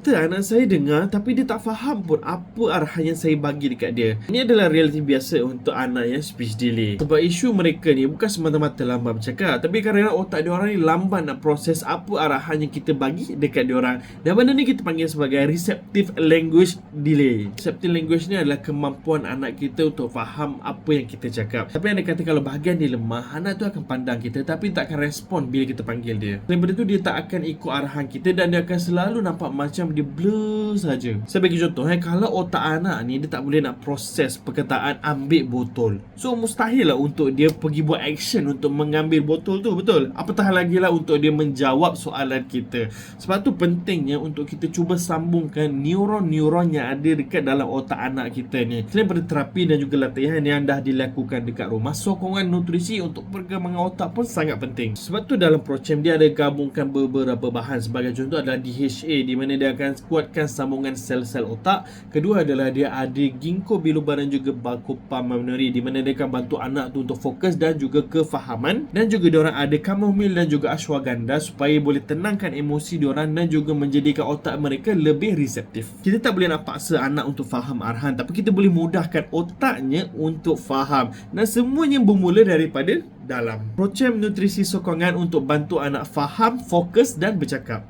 Doktor, anak saya dengar tapi dia tak faham pun apa arahan yang saya bagi dekat dia. Ini adalah realiti biasa untuk anak yang speech delay. Sebab isu mereka ni bukan semata-mata lambat bercakap, tapi kerana otak diorang ni lambat nak proses apa arahan yang kita bagi dekat diorang. Dan benda ni kita panggil sebagai receptive language delay. Receptive language ni adalah kemampuan anak kita untuk faham apa yang kita cakap. Tapi anda kata kalau bahagian dia lemah, anak tu akan pandang kita tapi tak akan respon bila kita panggil dia. Selain daripada tu dia tak akan ikut arahan kita dan dia akan selalu nampak macam dia blur saja. Saya bagi contoh eh kalau otak anak ni dia tak boleh nak proses perkataan ambil botol. So mustahil lah untuk dia pergi buat action untuk mengambil botol tu betul. Apatah lagi lah untuk dia menjawab soalan kita. Sebab tu pentingnya untuk kita cuba sambungkan neuron-neuron yang ada dekat dalam otak anak kita ni. Selain daripada terapi dan juga latihan yang dah dilakukan dekat rumah, sokongan nutrisi untuk perkembangan otak pun sangat penting. Sebab tu dalam Prochem dia ada gabungkan beberapa bahan sebagai contoh adalah DHA di mana dia akan kuatkan sambungan sel-sel otak. Kedua adalah dia ada ginkgo biloba dan juga bacopaminori di mana dia akan bantu anak tu untuk fokus dan juga kefahaman dan juga dia orang ada chamomile dan juga ashwagandha supaya boleh tenangkan emosi dia orang dan juga menjadikan otak mereka lebih reseptif. Kita tak boleh nak paksa anak untuk faham arahan tapi kita boleh mudahkan otaknya untuk faham dan semuanya bermula daripada dalam. Prochem nutrisi sokongan untuk bantu anak faham, fokus dan bercakap.